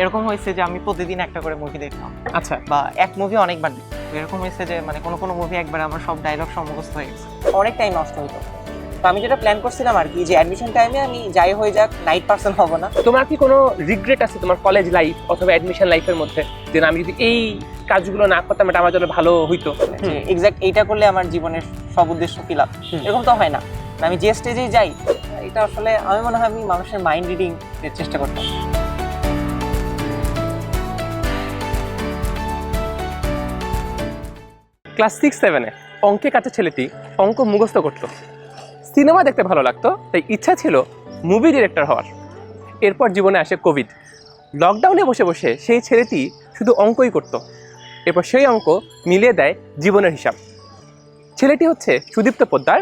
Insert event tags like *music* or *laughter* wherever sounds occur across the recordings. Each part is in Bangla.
এরকম হয়েছে যে আমি প্রতিদিন একটা করে মুভি দেখতাম। আচ্ছা। বা এক মুভি অনেকবার এরকম হয়েছে যে মানে কোনো কোনো মুভি একবার আমার সব ডায়লগ সমুখস্থ হয়ে গেছে। অনেক টাইম নষ্ট হতো তো আমি যেটা প্ল্যান করছিলাম আর কি যে অ্যাডমিশন টাইমে আমি যাই হয়ে যাক নাইট পার্সন হব না। তোমার কি কোনো রিগ্রেট আছে তোমার কলেজ লাইফ অথবা অ্যাডমিশন লাইফের মধ্যে? যে আমি যদি এই কাজগুলো না করতাম এটা আমার জন্য ভালো হইতো। যে এক্সাক্ট এইটা করলে আমার জীবনের সব উদ্দেশ্য ফিল আপ এরকম তো হয় না। আমি যে স্টেজেই যাই এটা আসলে আমি মনে হয় আমি মানুষের মাইন্ড রিডিং এর চেষ্টা করতাম। ক্লাস সিক্স, সেভেনে অঙ্কে কাছে ছেলেটি অঙ্ক মুখস্থ করতো। সিনেমা দেখতে ভালো লাগতো, তাই ইচ্ছা ছিল মুভি ডিরেক্টর হওয়ার। এরপর জীবনে আসে কোভিড। লকডাউনে বসে বসে সেই ছেলেটি শুধু অঙ্কই করতো। এরপর সেই অঙ্ক মিলিয়ে দেয় জীবনের হিসাব। ছেলেটি হচ্ছে সুদীপ্ত পোদ্দার।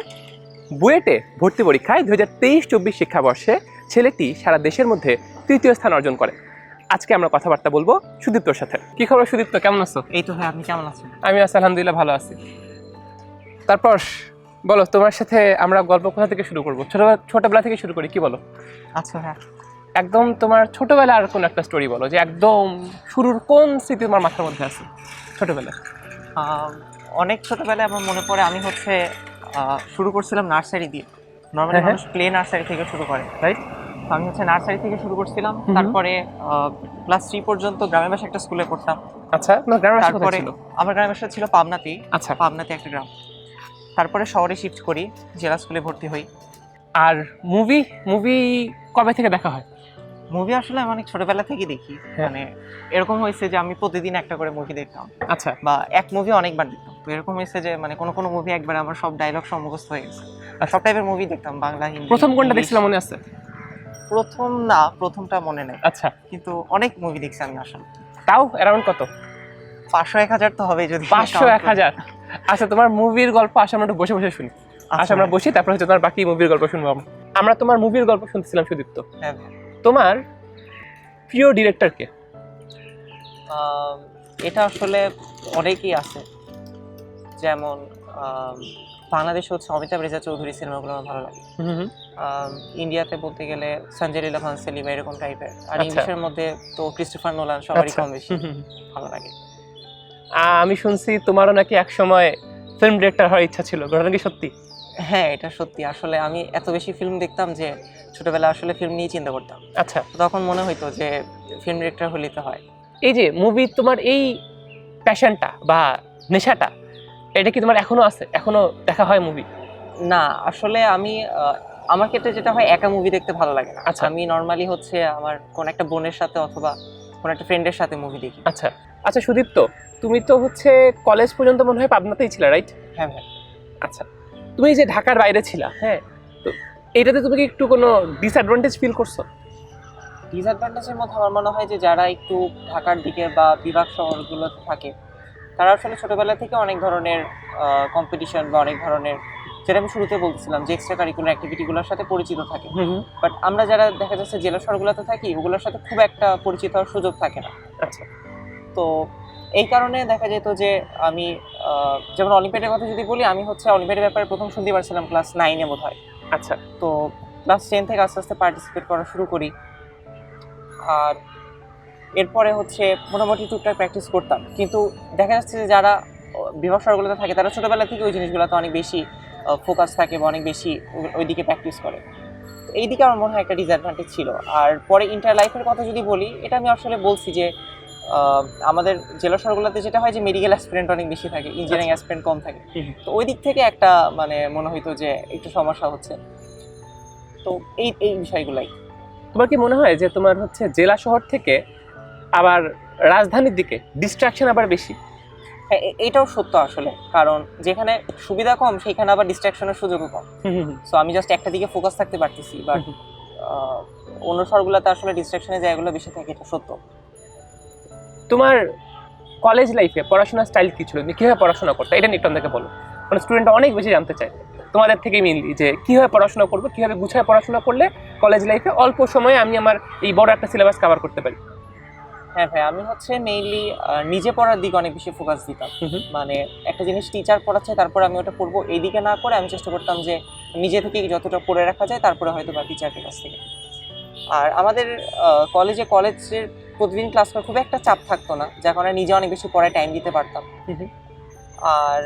বুয়েটে ভর্তি পরীক্ষায় দু হাজার তেইশ চব্বিশ শিক্ষাবর্ষে ছেলেটি সারা দেশের মধ্যে তৃতীয় স্থান অর্জন করে। আজকে আমরা কথাবার্তা বলব সুদীপ্তর সাথে। কি খবর সুদীপ্ত? কেমন আছো? এই তো ভাই আপনি কেমন আছেন? আমি আছি আলহামদুলিল্লাহ ভালো আছি। তারপর বলো তোমার সাথে আমরা গল্প কোথা থেকে শুরু করব? ছোটবেলা ছোটবেলা থেকে শুরু করি কি বলো? আচ্ছা হ্যাঁ। একদম তোমার ছোটবেলার কোন একটা স্টোরি বলো যে একদম শুরুর কোন স্মৃতি তোমার মাথার মধ্যে আছে? ছোটবেলা অনেক ছোটবেলায় আমার মনে পড়ে আমি হচ্ছে শুরু করছিলাম নার্সারি দিয়ে। নর্মালি হ্যাঁ, হ্যাঁ। মানুষ প্লে নার্সারি থেকে শুরু করে রাইট আমি হচ্ছে নার্সারি থেকে শুরু করছিলাম। তারপরে ক্লাস থ্রি পর্যন্ত গ্রামের বাসা একটা স্কুলে পড়তাম। আচ্ছা তারপরে ছিল? আমার গ্রামের বাসা ছিল পাবনাতেই আচ্ছা। পাবনাতে একটা গ্রাম। তারপরে শহরে শিফট করি জেলা স্কুলে ভর্তি হই। আর মুভি মুভি কবে থেকে দেখা হয়? মুভি আসলে আমি অনেক ছোটবেলা থেকে দেখি। হ্যাঁ। মানে এরকম হয়েছে যে আমি প্রতিদিন একটা করে মুভি দেখতাম। আচ্ছা। বা এক মুভি অনেকবার দেখতাম। তো এরকম হয়েছে যে মানে কোনো কোনো মুভি একবার আমার সব ডায়লগ সব মুখস্থ হয়ে গেছে। আর সব টাইপের মুভি দেখতাম বাংলা হিন্দি প্রথম কোনটা দেখছিলাম মনে আছে? প্রথম না প্রথমটা মনে নেই। আচ্ছা। কিন্তু অনেক মুভি দেখছি আমি আসলে। তাও অ্যারাউন্ড কত? পাঁচশো এক হাজার তো হবে যদি পাঁচশো এক হাজার। আচ্ছা তোমার মুভির গল্প আসে আমরা একটু বসে বসে শুনি। আচ্ছা, আমরা বসি তারপর হচ্ছে তোমার বাকি মুভির গল্প শুনব আমরা। আমরা তোমার মুভির গল্প শুনতেছিলাম সুদীপ্ত। হ্যাঁ। তোমার প্রিয় ডিরেক্টরকে আম, এটা আসলে অনেকেই আছে। যেমন বাংলাদেশে হচ্ছে অমিতাভ রেজা চৌধুরী সিনেমাগুলো আমার ভালো লাগে। ইন্ডিয়াতে বলতে গেলে সঞ্জয় লীলা ভান্সালি বা এরকম টাইপের আর আচ্ছা। ইংলিশের মধ্যে তো ক্রিস্টোফার নোলান সবারই আচ্ছা। কম বেশি ভালো লাগে। আমি শুনছি তোমারও নাকি এক সময় ফিল্ম ডিরেক্টর হওয়ার ইচ্ছা ছিল। ঘটনা কি সত্যি? হ্যাঁ এটা সত্যি। আসলে আমি এত বেশি ফিল্ম দেখতাম যে ছোটবেলা আসলে ফিল্ম নিয়ে চিন্তা করতাম। আচ্ছা। তখন মনে হইতো যে ফিল্ম ডিরেক্টর হলেই তো হয়। এই যে মুভি তোমার এই প্যাশনটা বা নেশাটা এটা কি তোমার এখনও আছে? এখনও দেখা হয় মুভি না আসলে আমি আমার ক্ষেত্রে যেটা হয় একা মুভি দেখতে ভালো লাগে না। আচ্ছা। আমি নর্মালি হচ্ছে আমার কোন একটা বোনের সাথে অথবা কোন একটা ফ্রেন্ডের সাথে মুভি দেখি। আচ্ছা। আচ্ছা সুদীপ্ত তুমি তো হচ্ছে কলেজ পর্যন্ত মনে হয় পাবনাতেই ছিল রাইট হ্যাঁ হ্যাঁ। আচ্ছা। তুমি যে ঢাকার বাইরে ছিলা হ্যাঁ। তো এটাতে তুমি কি একটু কোনো ডিসঅ্যাডভান্টেজ ফিল করছ? ডিসঅ্যাডভান্টেজের মধ্যে আমার মনে হয় যে যারা একটু ঢাকার দিকে বা বিভাগ শহরগুলোতে থাকে তারা আসলে ছোটবেলা থেকে অনেক ধরনের কম্পিটিশন বা অনেক ধরনের যেটা আমি শুরুতে বলছিলাম যে এক্সট্রা কারিকুলার অ্যাক্টিভিটিগুলোর সাথে পরিচিত থাকে। বাট আমরা যারা দেখা যাচ্ছে জেলা শহরগুলোতে থাকি ওগুলোর সাথে খুব একটা পরিচিত হওয়ার সুযোগ থাকে না। আচ্ছা। তো এই কারণে দেখা যেত যে আমি যেমন অলিম্পিয়াডের কথা যদি বলি আমি হচ্ছে অলিম্পিয়াডের ব্যাপারে প্রথম শুনতে পারছিলাম ক্লাস নাইনে বোধ হয় আচ্ছা। তো ক্লাস টেন থেকে আস্তে আস্তে পার্টিসিপেট করা শুরু করি। আর এরপরে হচ্ছে মোটামুটি টুকটাক প্র্যাকটিস করতাম। কিন্তু দেখা যাচ্ছে যে যারা বিভাগ শহরগুলোতে থাকে তারা ছোটোবেলা থেকে ওই জিনিসগুলোতে অনেক বেশি ফোকাস থাকে বা অনেক বেশি ওই- ওইদিকে প্র্যাকটিস করে। তো এই দিকে আমার মনে হয় একটা ডিসঅ্যাডভান্টেজ ছিল। আর পরে ইন্টার লাইফের কথা যদি বলি এটা আমি আসলে বলছি যে আমাদের জেলা শহরগুলোতে যেটা হয় যে মেডিকেল অ্যাসপিরেন্ট অনেক বেশি থাকে ইঞ্জিনিয়ারিং অ্যাসপিরেন্ট কম থাকে। তো ওই দিক থেকে একটা মানে মনে হইতো যে একটু সমস্যা হচ্ছে। তো এই এই বিষয়গুলাই। তোমার কি মনে হয় যে তোমার হচ্ছে জেলা শহর থেকে আবার রাজধানীর দিকে ডিস্ট্রাকশন আবার বেশি। এটাও সত্য আসলে কারণ যেখানে সুবিধা কম সেখানে আবার ডিস্ট্রাকশনের সুযোগও কম। সো আমি জাস্ট একটা দিকে ফোকাস থাকতে পারতেছি বাট। অন্য শহরগুলোতে আসলে ডিস্ট্রাকশনের জায়গাগুলো বেশি থাকে এটা সত্য। তোমার কলেজ লাইফে পড়াশোনার স্টাইল কি ছিল? তুমি কীভাবে পড়াশোনা করতে? এটা নিয়ে একটু আমাদেরকে বলো। মানে স্টুডেন্টরা অনেক বেশি জানতে চায়। তোমাদের থেকে মেনলি যে কীভাবে পড়াশোনা করব কীভাবে গুছায় পড়াশোনা করলে কলেজ লাইফে অল্প সময়ে আমি আমার এই বড় একটা সিলেবাস কভার করতে পারি। হ্যাঁ ভাই আমি হচ্ছে মেইনলি নিজে পড়ার দিকে অনেক বেশি ফোকাস দিতাম। মানে একটা জিনিস টিচার পড়াচ্ছে তারপর আমি ওটা পড়ব এই দিকে না করে আমি চেষ্টা করতাম যে নিজে থেকে যতটা পড়ে রাখা যায় তারপরে হয়তো বা টিচারের কাছ থেকে। আর আমাদের কলেজে কলেজের প্রতিদিন ক্লাস করে খুব একটা চাপ থাকতো না যার কারণে নিজে অনেক বেশি পড়ায় টাইম দিতে পারতাম। আর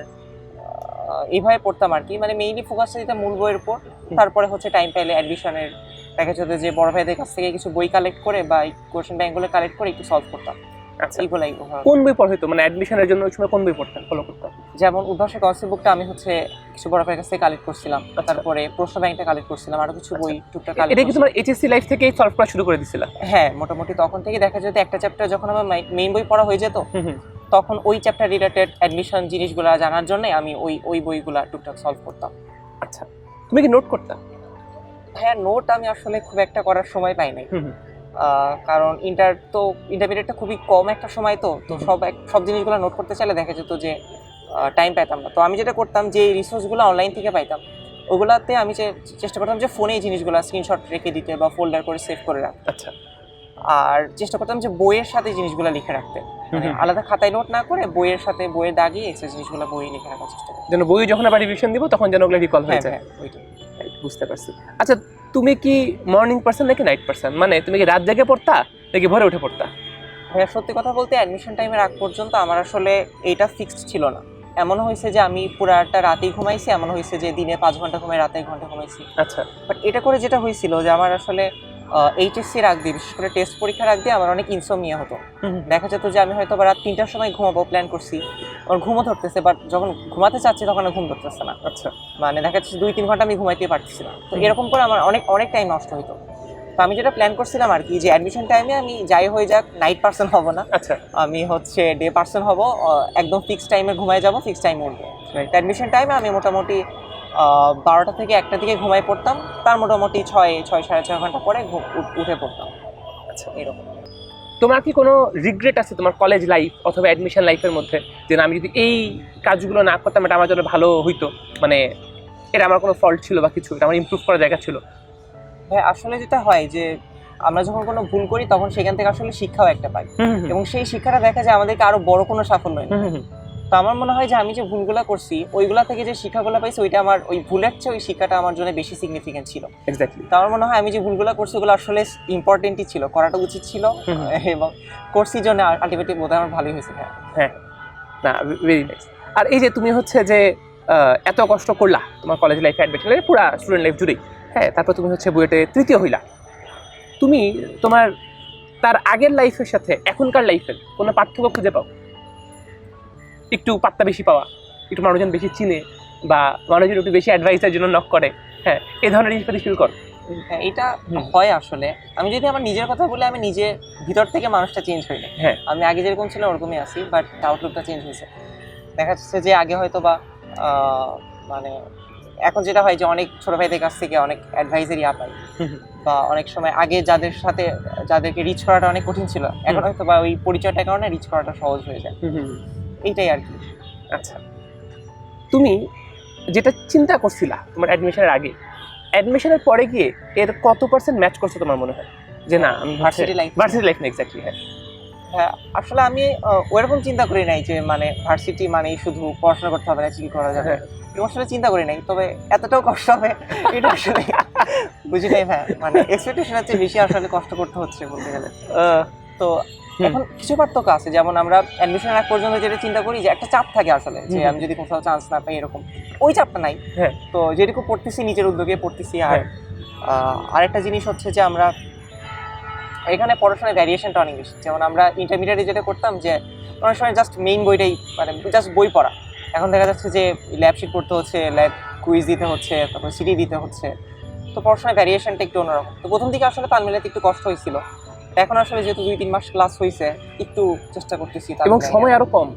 এইভাবে পড়তাম আর কি। মানে মেইনলি ফোকাসটা দিতাম মূল বইয়ের উপর তারপরে হচ্ছে টাইম পাইলে অ্যাডমিশনের দেখা যেত যে বড় ভাইদের কাছ থেকে কিছু বই কালেক্ট করে বা কোয়েশ্চেন ব্যাংকগুলো কালেক্ট করে একটু সলভ করতাম। আচ্ছা। এইগুলাই কোন বই পড়া হতো মানে অ্যাডমিশনের জন্য ওই সময় কোন বই পড়তেন? ফলো করতেন যেমন উদ্ভাসের কনসেপ্ট বুকটা আমি হচ্ছে কিছু বড় ভাইয়ের কাছ থেকে কালেক্ট করছিলাম। আচ্ছা। তারপরে প্রশ্ন ব্যাংকটা কালেক্ট করছিলাম আরও কিছু বই টুকটাক এটা কি তোমার এইচএসসি লাইফ থেকেই সলভ করা শুরু করে দিছিলা? হ্যাঁ মোটামুটি তখন থেকে দেখা যেত একটা চ্যাপ্টার যখন আমার মেইন বই পড়া হয়ে যেত তখন ওই চ্যাপ্টার রিলেটেড অ্যাডমিশন জিনিসগুলো জানার জন্য আমি ওই ওই বইগুলো টুকটাক সলভ করতাম। আচ্ছা। তুমি কি নোট করতা? হ্যাঁ নোট আমি আসলে খুব একটা করার সময় পাই নাই। কারণ ইন্টার তো ইন্টারমিডিয়েটটা খুবই কম একটা সময় তো তো সব এক- সব জিনিসগুলো নোট করতে চাইলে দেখা যেত যে টাইম পাইতাম না। তো আমি যেটা করতাম যে রিসোর্সগুলো অনলাইন থেকে পাইতাম ওগুলাতে আমি চেষ্টা করতাম যে ফোনে এই জিনিসগুলো স্ক্রিনশট রেখে দিতে বা ফোল্ডার করে সেভ করে রাখতে। আচ্ছা। আর চেষ্টা করতাম যে বইয়ের সাথে জিনিসগুলো লিখে রাখতে। মানে আলাদা খাতায় নোট না করে বইয়ের সাথে বইয়ে দাগিয়ে জিনিসগুলো বইয়ে লিখে রাখার চেষ্টা করতাম। যেন বই যখন আবার রিভিশন দিব তখন যেন ওগুলো রিকল হয়ে হ্যাঁ যায়। হ্যাঁ বুঝতে পারছি। আচ্ছা তুমি কি মর্নিং পার্সন নাকি নাইট পার্সন মানে তুমি কি রাত জেগে পড়তা নাকি ভোরে উঠে পড়তা? ভাইয়া সত্যি কথা বলতে অ্যাডমিশন টাইমের আগ পর্যন্ত আমার আসলে এটা ফিক্সড ছিল না। এমন হয়েছে যে আমি পুরাটা রাতেই ঘুমাইছি এমন হয়েছে যে দিনে পাঁচ ঘণ্টা ঘুমাই রাতে এক ঘণ্টা ঘুমাইছি। আচ্ছা। বাট এটা করে যেটা হয়েছিল যে আমার আসলে এইচএসসির আগ দিয়ে বিশেষ করে টেস্ট পরীক্ষার আগ দিয়ে আমার অনেক ইনসোমিয়া হতো। দেখা যেত যে আমি হয়তো রাত তিনটার সময় ঘুমাবো প্ল্যান করছি। আমার ঘুমও ধরতেছে বাট যখন ঘুমাতে চাচ্ছি তখন ঘুম ধরতেছে না। আচ্ছা। মানে দেখা যাচ্ছে দুই তিন ঘণ্টা আমি ঘুমাইতে পারতেছি না। তো এরকম করে আমার অনেক অনেক টাইম নষ্ট হতো তো আমি যেটা প্ল্যান করছিলাম আর কি যে অ্যাডমিশন টাইমে আমি যাই হয়ে যাক নাইট পার্সন হব না। আচ্ছা। আমি হচ্ছে ডে পার্সন হব একদম ফিক্সড টাইমে ঘুমায় যাব ফিক্সড টাইমে উঠবো. অ্যাডমিশন টাইমে আমি মোটামুটি বারোটা থেকে একটা দিকে ঘুমাই পড়তাম। তার মোটামুটি ছয় ছয় সাড়ে ছয় ঘণ্টা পরে উঠে পড়তাম। আচ্ছা। এরকম। তোমার কি কোনো রিগ্রেট আছে তোমার কলেজ লাইফ অথবা অ্যাডমিশন লাইফের মধ্যে? যে না, আমি যদি এই কাজগুলো না করতাম এটা আমার জন্য ভালো হইতো? মানে এটা আমার কোনো ফল্ট ছিল বা কিছু? এটা আমার ইম্প্রুভ করার জায়গা ছিল? হ্যাঁ আসলে যেটা হয় যে আমরা যখন কোনো ভুল করি তখন সেখান থেকে আসলে শিক্ষাও একটা পাই। এবং সেই শিক্ষাটা দেখা যায় আমাদেরকে আরও বড় কোনো সাফল্য এনে। তো আমার মনে হয় যে আমি যে ভুলগুলো করছি ওইগুলা থেকে যে শিক্ষাগুলো পাইছি ওইটা আমার ওই ভুলের চেয়ে ওই শিক্ষাটা আমার জন্য বেশি সিগনিফিকেন্ট ছিল। এক্স্যাক্টলি তো আমার মনে হয় আমি যে ভুলগুলো করছি ওগুলো আসলে ইম্পর্টেন্টই ছিল করাটা উচিত ছিল। *laughs* এবং করছি জন্য আলটিমেটলি বোধ হয় আমার ভালোই হয়েছে হ্যাঁ। না ভেরি নাইস আর এই যে তুমি হচ্ছে যে এত কষ্ট করলা তোমার কলেজ লাইফে অ্যাডমিশন লাইফে পুরো স্টুডেন্ট লাইফ জুড়েই। হ্যাঁ তারপর তুমি হচ্ছে বুয়েটে তৃতীয় হইলা। তুমি তোমার তার আগের লাইফের সাথে এখনকার লাইফের কোনো পার্থক্য খুঁজে পাও? একটু পাত্তা বেশি পাওয়া একটু মানুষজন বেশি চিনে বা মানুষজন একটু বেশি অ্যাডভাইসের জন্য নক করে হ্যাঁ এই ধরনের জিনিসপাতি ফিল কর। হ্যাঁ, এটা হয় আসলে। আমি যদি আমার নিজের কথা বলি আমি নিজে ভিতর থেকে মানুষটা চেঞ্জ হই না হ্যাঁ। আমি আগে যেরকম ছিল ওরকমই আছি বাট আউটলুকটা চেঞ্জ হয়েছে। দেখা যাচ্ছে যে আগে হয়তো বা মানে এখন যেটা হয় যে অনেক ছোট ভাইদের কাছ থেকে অনেক অ্যাডভাইজারি পাই। বা অনেক সময় আগে যাদের সাথে যাদেরকে রিচ করাটা অনেক কঠিন ছিল এখন হয়তো বা ওই পরিচয়টার কারণে রিচ করাটা সহজ হয়ে যায়। এইটাই আর কি। আচ্ছা। তুমি যেটা চিন্তা করছিলা তোমার অ্যাডমিশনের আগে অ্যাডমিশনের পরে গিয়ে এর কত পার্সেন্ট ম্যাচ করছে তোমার মনে হয়? যে না আমি ভার্সিটি লাইফ ভার্সিটি লাইফ না এক্স্যাক্টলি হ্যাঁ। হ্যাঁ আসলে আমি ওইরকম চিন্তা করি নাই যে মানে ভার্সিটি মানেই শুধু পড়াশোনা করতে হবে না চিল করা যাবে? হ্যাঁ। এরকম আসলে চিন্তা করি নাই তবে এতটাও কষ্ট হবে এটা আসলে বুঝি নাই ভাই মানে এক্সপেকটেশনের চেয়ে বেশি আসলে কষ্ট করতে হচ্ছে বলতে গেলে। তো। এখন কিছু পার্থক্য আছে যেমন আমরা অ্যাডমিশনের আগ পর্যন্ত যেটা চিন্তা করি যে একটা চাপ থাকে আসলে যে আমি যদি কোথাও চান্স না পাই এরকম ওই চাপটা নাই। হ্যাঁ। তো যেটুকু পড়তেছি নিজের উদ্যোগে পড়তেছি আর হ্যাঁ। আরেকটা জিনিস হচ্ছে যে আমরা এখানে পড়াশোনার ভ্যারিয়েশনটা অনেক বেশি। যেমন আমরা ইন্টারমিডিয়েটে যেটা করতাম যে অনেক সময় জাস্ট মেইন বইটাই মানে জাস্ট বই পড়া। এখন দেখা যাচ্ছে যে ল্যাব শিট করতে হচ্ছে ল্যাব কুইজ দিতে হচ্ছে তারপর সিডি দিতে হচ্ছে। তো পড়াশোনার ভ্যারিয়েশনটা একটু অন্যরকম। তো প্রথম দিকে আসলে তাল মেলাতে একটু কষ্ট হয়েছিল। এখন আসলে যেহেতু দুই তিন মাস ক্লাস হয়েছে একটু চেষ্টা করতেছি এবং সময় আরও কম?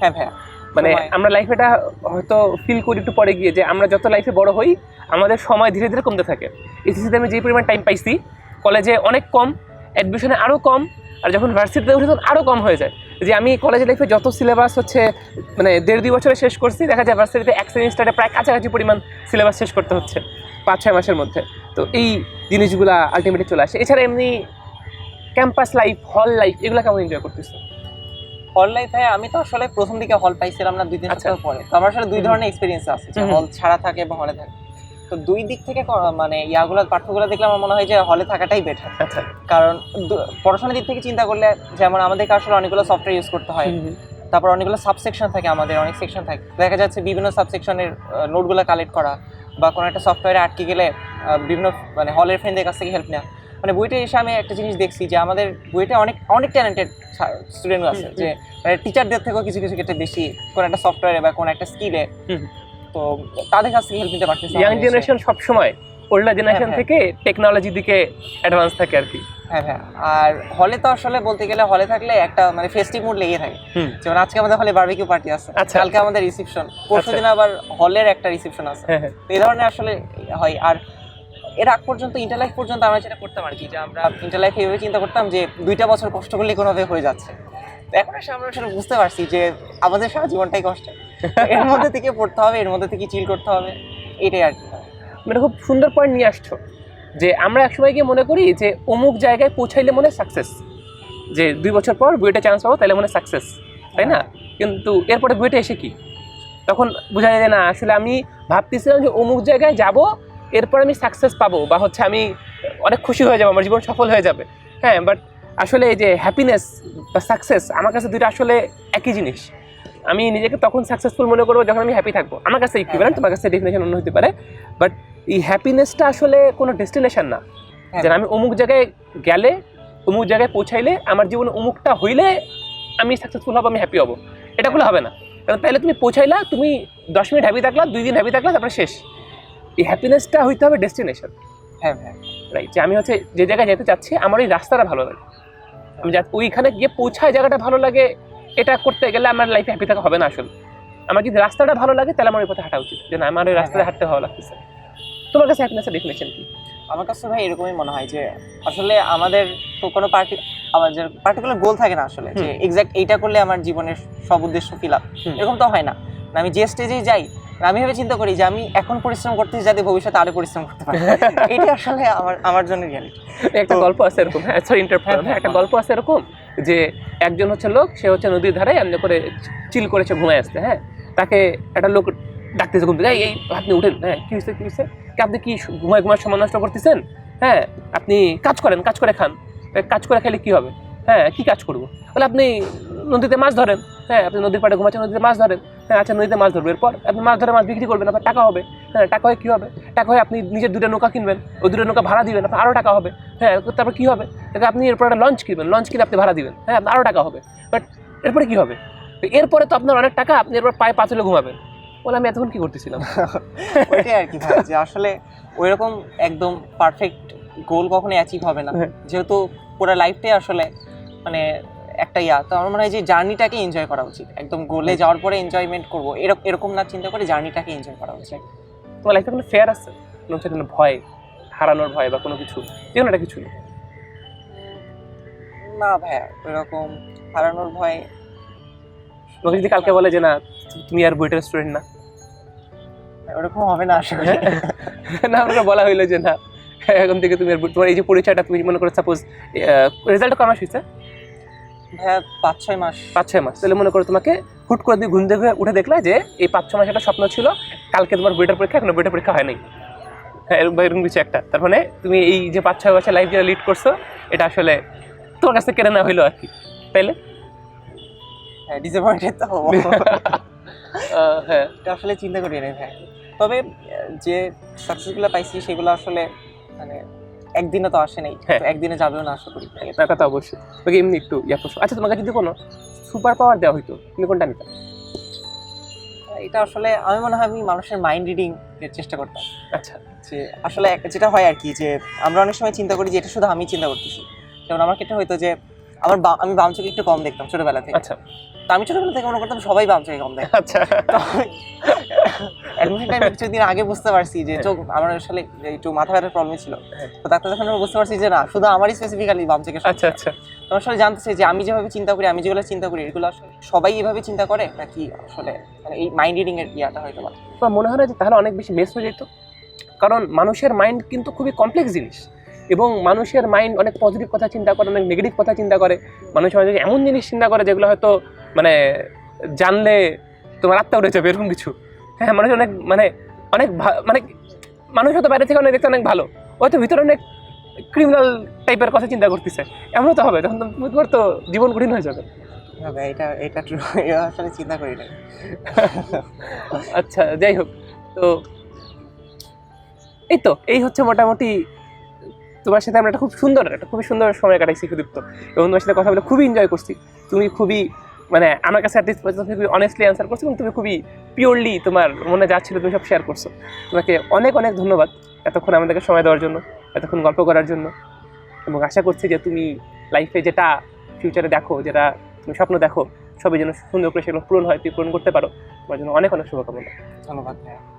হ্যাঁ ভাইয়া মানে আমরা লাইফে এটা হয়তো ফিল করি একটু পরে গিয়ে যে আমরা যত লাইফে বড় হই আমাদের সময় ধীরে ধীরে কমতে থাকে। এসএসসিতে আমি যে পরিমাণ টাইম পাইছি কলেজে অনেক কম অ্যাডমিশনে আরও কম আর যখন ভার্সিটিতে উঠে তখন আরও কম হয়ে যায়। যে আমি কলেজ লাইফে যত সিলেবাস হচ্ছে মানে দেড় দুই বছরে শেষ করছি দেখা যায় ভার্সিটিতে এক সেমিস্টারে প্রায় কাছাকাছি পরিমাণ সিলেবাস শেষ করতে হচ্ছে পাঁচ ছয় মাসের মধ্যে। তো এই জিনিসগুলা আলটিমেটলি চলে আসে। এছাড়া এমনি ক্যাম্পাস লাইফ হল লাইফ এগুলো কেমন এনজয় করতেছো? হল লাইফ লাইফে আমি তো আসলে প্রথম দিকে হল পাইছিলাম না দুই আচ্ছা। সপ্তাহ পরে। তো আমার আসলে দুই ধরনের এক্সপিরিয়েন্স আছে যে হল ছাড়া থাকে এবং হলে থাকে। তো দুই দিক থেকে মানে ইয়াগুলো পাঠ্যগুলো দেখলে আমার মনে হয় যে হলে থাকাটাই বেটার আচ্ছা। কারণ পড়াশোনার দিক থেকে চিন্তা করলে যেমন আমাদেরকে আসলে অনেকগুলো সফটওয়্যার ইউজ করতে হয়। তারপর অনেকগুলো সাবসেকশন থাকে আমাদের অনেক সেকশন থাকে। দেখা যাচ্ছে বিভিন্ন সাবসেকশনের নোটগুলো কালেক্ট করা বা কোনো একটা সফটওয়্যারে আটকে গেলে বিভিন্ন মানে হলের ফ্রেন্ডদের কাছ থেকে হেল্প নেওয়া। মানে বইটা এসে আমি একটা জিনিস দেখছি যে আমাদের বইটা অনেক অনেক ট্যালেন্টেড স্টুডেন্ট আছে যে মানে টিচারদের থেকেও কিছু কিছু ক্ষেত্রে বেশি কোনো একটা সফটওয়্যারে বা কোনো একটা স্কিলে তো তাদের কাছ থেকে হেল্প নিতে পারতেছি ইয়াং জেনারেশন সবসময় ওল্ডার জেনারেশন হ্যাঁ। থেকে টেকনোলজির দিকে অ্যাডভান্স থাকে আর কি। হ্যাঁ হ্যাঁ। আর হলে তো আসলে বলতে গেলে হলে থাকলে একটা মানে ফেস্টিভ মুড লেগে থাকে। যেমন আজকে আমাদের হলে বারবিকিউ পার্টি আছে। আচ্ছা। কালকে আমাদের রিসেপশন পরশু দিন আবার হলের একটা রিসেপশন আছে। হ্যাঁ হ্যাঁ। এই ধরনের আসলে হয়। আর এর আগ পর্যন্ত ইন্টার লাইফ পর্যন্ত আমরা যেটা করতাম আর কি, যে আমরা ইন্টার লাইফে এইভাবে চিন্তা করতাম যে দুইটা বছর কষ্ট করলে কোনোভাবে হয়ে যাচ্ছে। এখন এসে আমরা সেটা বুঝতে পারছি যে আমাদের সারা জীবনটাই কষ্ট। এর মধ্যে থেকে পড়তে হবে, এর মধ্যে থেকে চিল করতে হবে, এটাই আর কি। মানে খুব সুন্দর পয়েন্ট নিয়ে আসছো, যে আমরা একসময় গিয়ে মনে করি যে অমুক জায়গায় পৌঁছাইলে মনে সাকসেস যে দুই বছর পর বুয়েটে চান্স পাবো তাহলে মনে সাকসেস তাই না? কিন্তু এরপরে বুয়েটে এসে কি? তখন বোঝা যায় না, আসলে আমি ভাবতেছিলাম যে অমুক জায়গায় যাব এরপর আমি সাকসেস পাবো বা হচ্ছে আমি অনেক খুশি হয়ে যাব আমার জীবন সফল হয়ে যাবে। হ্যাঁ বাট আসলে এই যে হ্যাপিনেস বা সাকসেস আমার কাছে দুটো আসলে একই জিনিস। আমি নিজেকে তখন সাকসেসফুল মনে করব যখন আমি হ্যাপি থাকব। আমার কাছে ইকুইভ্যালেন্ট তোমার কাছে ডেফিনেশন অন্য হতে পারে। বাট এই হ্যাপিনেসটা আসলে কোনো ডেস্টিনেশন না। হ্যাঁ। যে আমি অমুক জায়গায় গেলে অমুক জায়গায় পৌঁছাইলে আমার জীবনে অমুকটা হইলে আমি সাকসেসফুল হব আমি হ্যাপি হব। এটা করলে হবে না। কারণ তাহলে তুমি পৌঁছাইলা তুমি দশ মিনিট হ্যাপি থাকলা দুই দিন হ্যাপি থাকলা তারপরে শেষ। এই হ্যাপিনেসটা হইতে হবে ডেস্টিনেশন হ্যাঁ হ্যাঁ। রাইট যে আমি হচ্ছে যে জায়গায় যেতে চাচ্ছি আমার ওই রাস্তাটা ভালো লাগে। আমি যা ওইখানে গিয়ে পৌঁছায় জায়গাটা ভালো লাগে এটা করতে গেলে আমার লাইফে হ্যাপি থাকা হবে না আসলে। আমার যদি রাস্তাটা ভালো লাগে তাহলে আমার ওই পথে হাঁটা উচিত। যে না আমার ওই রাস্তায় হ্যাঁ। হাঁটতে ভালো লাগতেছে। তোমার কাছে হ্যাপিনেসের ডেফিনেশন কি? আমার কাছে ভাই এরকমই মনে হয় যে আসলে আমাদের তো কোনো পার্টি আমার যে পার্টিকুলার গোল থাকে না আসলে যে এক্সাক্ট এইটা করলে আমার জীবনের সব উদ্দেশ্য ফিল আপ এরকম তো হয় না। না আমি যে স্টেজেই যাই আমি ভেবে চিন্তা করি যে আমি এখন পরিশ্রম করতেছি যাতে ভবিষ্যতে আরও পরিশ্রম করতে পারি। *laughs* এটা আসলে আমার আমার জন্য রিয়ালিটি একটা গল্প আছে এরকম হ্যাঁ সরি ইন্টারপ্ট হ্যাঁ, হ্যাঁ একটা হ্যাঁ। গল্প আছে এরকম যে একজন হচ্ছে লোক সে হচ্ছে নদীর ধারে এমনি করে চিল করেছে ঘুমায় আসতে হ্যাঁ? তাকে একটা লোক ডাকতেছে ঘুম থেকে "এই, আপনি উঠেন। হ্যাঁ কি হয়েছে কি হয়েছে? আপনি কি ঘুমায় ঘুমায় সময় নষ্ট করতেছেন? হ্যাঁ আপনি কাজ করেন কাজ করে খান। কাজ করে খেলে কি হবে? হ্যাঁ কি কাজ করব? বলে আপনি নদীতে মাছ ধরেন। হ্যাঁ আপনি নদীর পাড়ে ঘুমাচ্ছেন নদীতে মাছ ধরেন। হ্যাঁ আচ্ছা নদীতে মাছ ধরবে। এরপর আপনি মাছ ধরে মাছ বিক্রি করবেন আপনার টাকা হবে। হ্যাঁ টাকা হয়ে কী হবে? টাকা হয়ে আপনি নিজের দুটো নৌকা কিনবেন ওই দুটো নৌকা ভাড়া দিবেন আপনার আরও টাকা হবে। হ্যাঁ তারপর কী হবে? তারপর আপনি এরপর একটা লঞ্চ কিনবেন লঞ্চ কিনে আপনি ভাড়া দিবেন। হ্যাঁ আপনার আরও টাকা হবে। বাট এরপরে কী হবে? এরপরে তো আপনার অনেক টাকা আপনি এরপর পায়ে পাঁচ পাঁচলে ঘুমাবেন। বলে আমি এতক্ষণ কী করতেছিলাম? *laughs* ওইটাই আর কি ভাই যে আসলে ওইরকম একদম পারফেক্ট গোল কখনোই অ্যাচিভ হবে না। হ্যাঁ। যেহেতু পুরো লাইফটাই আসলে মানে একটা ইয়া। তো আমার মনে হয় যে জার্নিটাকে এনজয় করা উচিত। একদম গোলে যাওয়ার পরে এনজয়মেন্ট করব। এরকম এরকম না চিন্তা করে জার্নিটাকে এনজয় করা উচিত। তোমার লাইফে কোনো ফেয়ার আছে? কোনো কোনো ভয় হারানোর ভয় বা কোনো কিছু? যে কোনো একটা কিছু নেই। না ভাইয়া এরকম হারানোর ভয় তোমাকে যদি কালকে বলে যে না তুমি আর বইটার স্টুডেন্ট না। ওরকম হবে না আসলে। না আমাকে বলা হইল যে না এখন থেকে তুমি তোমার এই যে পরিচয়টা তুমি মনে করো সাপোজ রেজাল্ট কমাস হয়েছে ভাইয়া পাঁচ ছয় মাস। পাঁচ ছয় মাস। তাহলে মনে করো তোমাকে হুট করে দিয়ে ঘুম থেকে উঠে দেখলা যে এই পাঁচ ছ মাস একটা স্বপ্ন ছিল কালকে তোমার বইটার পরীক্ষা এখনও বইটার পরীক্ষা হয় নাই। হ্যাঁ এরকম কিছু একটা। তার মানে তুমি এই যে পাঁচ ছয় বছর লাইফ যেটা লিড করছ এটা আসলে তোমার কাছে কেড়ে না হইল আর কি। তাইলে? হ্যাঁ ডিসঅ্যাপয়েন্টেড তো হব। *laughs* হ্যাঁ। এটা আসলে চিন্তা করি না ভাই। তবে যে সাকসেসগুলো পাইছি সেগুলো আসলে মানে একদিনে তো আসে নাই হ্যাঁ। তো একদিনে যাবেও না আশা করি। না তা তো অবশ্যই। তোকে এমনি একটু ইয়া প্রশ্ন আচ্ছা তোমাকে যদি কোনো সুপার পাওয়ার দেওয়া হইতো তুমি কোনটা নিতে? এটা আসলে আমি মনে হয় আমি মানুষের মাইন্ড রিডিং এর চেষ্টা করতাম। আচ্ছা। যে আসলে এক- যেটা হয় আর কি যে আমরা অনেক সময় চিন্তা করি যে এটা শুধু আমি চিন্তা করতেছি। যেমন আমার ক্ষেত্রে হয়তো যে আমার আমি বাম চোখে একটু কম দেখতাম ছোটবেলা থেকে। আচ্ছা। তো আমি ছোটবেলা থেকে মনে করতাম সবাই বাম চোখে কম দেখে। আচ্ছা। অ্যাডমিশন টাইমে কিছুদিন আগে বুঝতে পারছি যে চোখ আমার আসলে একটু মাথা ব্যথার প্রবলেম ছিল। তো ডাক্তার যখন বুঝতে পারছি যে না শুধু আমারই স্পেসিফিক্যালি বাম চোখে আচ্ছা আচ্ছা। তো আসলে জানতে চাই যে আমি যেভাবে চিন্তা করি আমি যেগুলো চিন্তা করি এগুলো আসলে সবাই এভাবে চিন্তা করে? নাকি আসলে মানে এই মাইন্ড রিডিং এর ইয়াটা হয়তো বা? মনে হয় না যে তাহলে অনেক বেশি মেস হয়ে যেত? কারণ মানুষের মাইন্ড কিন্তু খুবই কমপ্লেক্স জিনিস। এবং মানুষের মাইন্ড অনেক পজিটিভ কথা চিন্তা করে অনেক নেগেটিভ কথা চিন্তা করে। মানুষ মাঝে এমন জিনিস চিন্তা করে যেগুলো হয়তো মানে জানলে তোমার আত্মা উঠে যাবে এরকম কিছু। হ্যাঁ মানুষ অনেক মানে অনেক মানে মানুষ হয়তো বাইরে থেকে অনেক দেখতে অনেক ভালো। হয়তো ভিতরে অনেক ক্রিমিনাল টাইপের কথা চিন্তা করতেছে। এমনও তো হবে তখন তোমার তো জীবন কঠিন হয়ে যাবে। এটা এটা true, আসলে চিন্তা করি না। আচ্ছা যাই হোক তো এই তো এই হচ্ছে মোটামুটি তোমার সাথে আমরা একটা খুব সুন্দর, একটা খুবই সুন্দর সময় কাটাইছি সুদীপ্ত। এবং তোমার সাথে কথা বলে খুবই এনজয় করছি। তুমি খুবই মানে আমার কাছে অ্যাটলিস্ট খুবই অনেস্টলি অ্যান্সার করছ এবং তুমি খুবই পিওরলি তোমার মনে যা ছিল তুমি সব শেয়ার করছ। তোমাকে অনেক অনেক ধন্যবাদ এতক্ষণ আমাদেরকে সময় দেওয়ার জন্য, এতক্ষণ গল্প করার জন্য। এবং আশা করছি যে তুমি লাইফে যেটা ফিউচারে দেখো, যেটা তুমি স্বপ্ন দেখো, সবই যেন সুন্দর করে সেগুলো পূরণ হয়, তুমি পূরণ করতে পারো। তোমার জন্য অনেক অনেক শুভকামনা। ধন্যবাদ ভাইয়া।